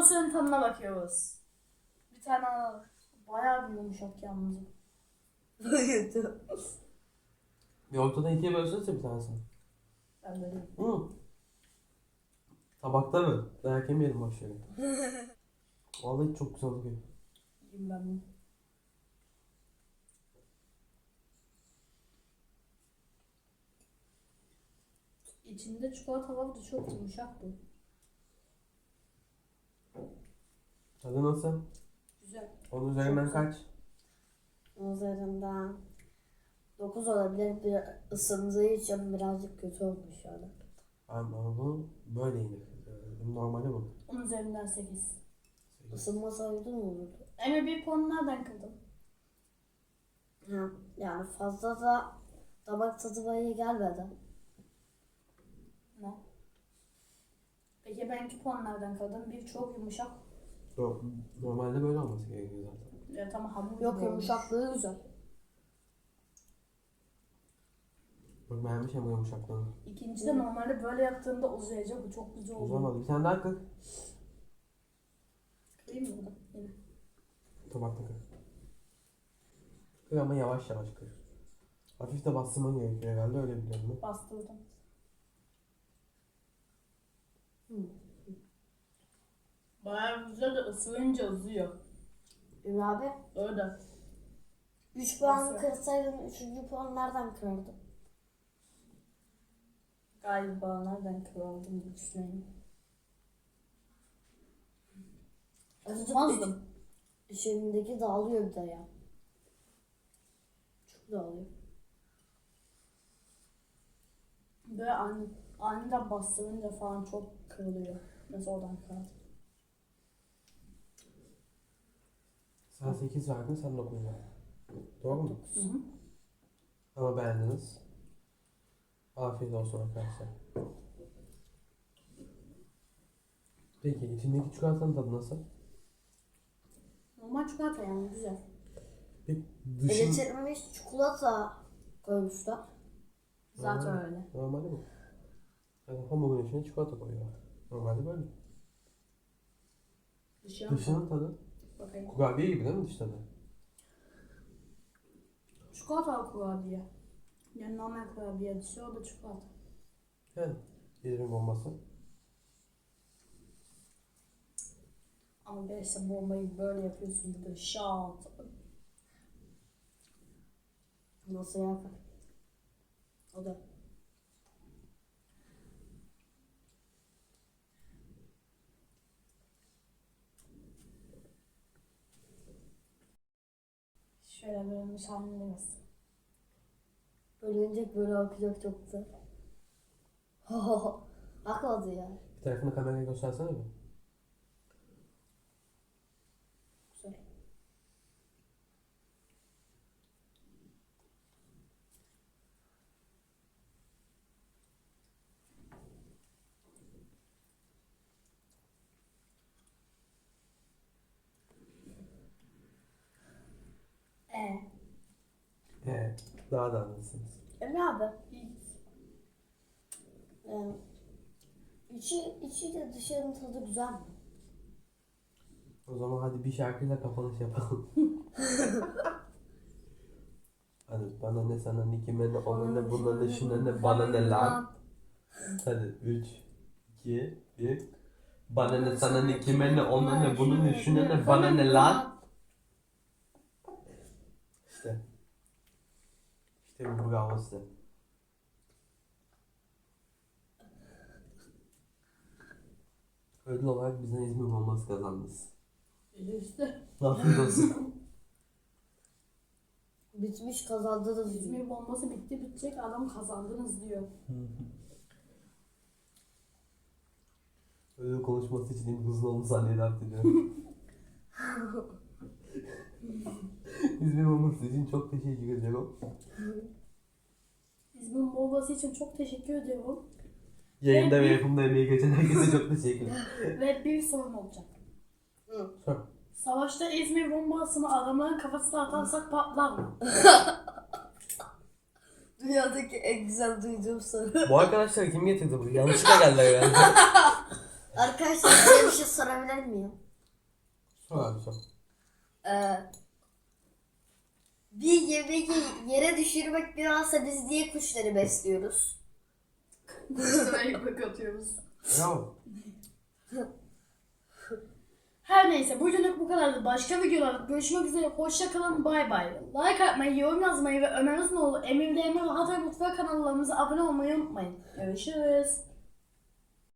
bombasının tadına bakıyoruz. Bir tane alalım. Bayağı bir yumuşak yalnız. Bir ortadan ikiye bölsenize bir tanesini. Ben böyle Hı. Tabakta mı? Dayak yemeyelim boş yere. Vallahi çok güzel oluyor. yiyeyim ben bunu. İçinde çikolata var da çok yumuşak bu. Tadı nasıl? Güzel. Onun üzerinden kaç? Üzerinden 9 olabilir. Bir ısındığı için birazcık kötü olmuş yani. Ama bu böyle yenir. Ee, Bunun normali bu. Onun üzerinden 8. Isınmasaydı mı olurdu? Eme bir puan nereden kırdın? Ha, yani fazla da damak tadı bana gelmedi. Ne? Peki ben 2 puan nereden kırdım? Bir çok yumuşak. Yok, Normalde böyle olması gerekiyor zaten. Evet ama hamur Yok gibi olmuş. yumuşaklığı güzel. Bak beğenmişim bu yumuşaklığını. İkinci de normalde böyle yaptığında uzayacak. Bu çok güzel oldu. Uzamadı. Bir tane daha kır. Kırayım mı bunu? Yine. Tabakta kır. Kır ama yavaş yavaş kır. Hafif de bastırman gerekiyor herhalde öyle biliyorum ben. Bastırdım. Hı. Bayağı güzel de ısırınca uzuyor. Ümit abi Öyle. 3 puan Nasıl? kırsaydın 3. puan nereden kırardın? Galiba nereden kırıldım düşüneyim. Azıcık Tutmazdım. içindeki dağılıyor bir de ya. Çok dağılıyor. Böyle ani, aniden bastırınca falan çok kırılıyor. Mesela oradan kırardım. Sen 8 verdin sen 9 verdin. Doğru mu? Hı hı. Ama beğendiniz. Afiyet olsun arkadaşlar. Peki içindeki çikolatanın tadı nasıl? Normal çikolata yani güzel. Bir dışı... Eritilmiş çikolata koymuşlar. Zaten Aa. öyle. Normalde bu. Yani hamurun içine çikolata koyuyorlar. Normalde böyle. Dışı Dışının tadı Bakayım. kurabiye gibi değil mi dış tadı? Çikolata kurabiye. Yani normal kurabiye dışı o da çikolata. Yani İzmir bombası. Ama bir işte bombayı böyle yapıyorsun bir de şat. Nasıl yapar? O da. Şöyle böyle müsaadenizle. Bölünecek böyle akacak çok güzel. Akmadı ya. Bir tarafını kameraya göstersene bir. Güzel. Ee, Evet. Daha da anlarsınız. Emre abi. Yani, içi, içi de dışarının tadı güzel mi? O zaman hadi bir şarkıyla kapanış yapalım. hadi bana ne sana ne kime ne ona ne buna ne şuna ne bana ne lan. Hadi 3, 2, 1. Bana ne sana ne kime ne ona ne bunu ne şuna ne bana ne lan. İşte. İşte bu bravo size. Ödül olarak bizden İzmir bombası kazandınız. işte. Afiyet olsun. Bitmiş kazandınız diyor. İzmir bombası bitti bitecek adam kazandınız diyor. Ödül konuşması için hızlı 10 saniye ediyorum. İzmir bombası için çok teşekkür ederim. İzmir bombası için çok teşekkür ediyorum. Yayında ve yapımda emeği geçen herkese çok teşekkürler. Ve bir sorun olacak. Hı. Savaşta İzmir bombasını adamların kafasına atarsak patlar mı? Dünyadaki en güzel duyduğum soru. Bu arkadaşlar kim getirdi bunu? Yanlışlıkla geldiler herhalde. Arkadaşlar size bir şey sorabilir miyim? Sor abi sor. Ee, bir yemeği yere düşürmek birazsa biz niye kuşları besliyoruz? Kuşlara ekmek atıyoruz. Ya Her neyse bugünlük bu kadardı. Başka videolarda görüşmek üzere. Hoşça kalın. Bay bay. Like atmayı, yorum yazmayı ve Ömer Uzunoğlu, Emir Demir ve Hatay Mutfağı kanallarımıza abone olmayı unutmayın. Görüşürüz.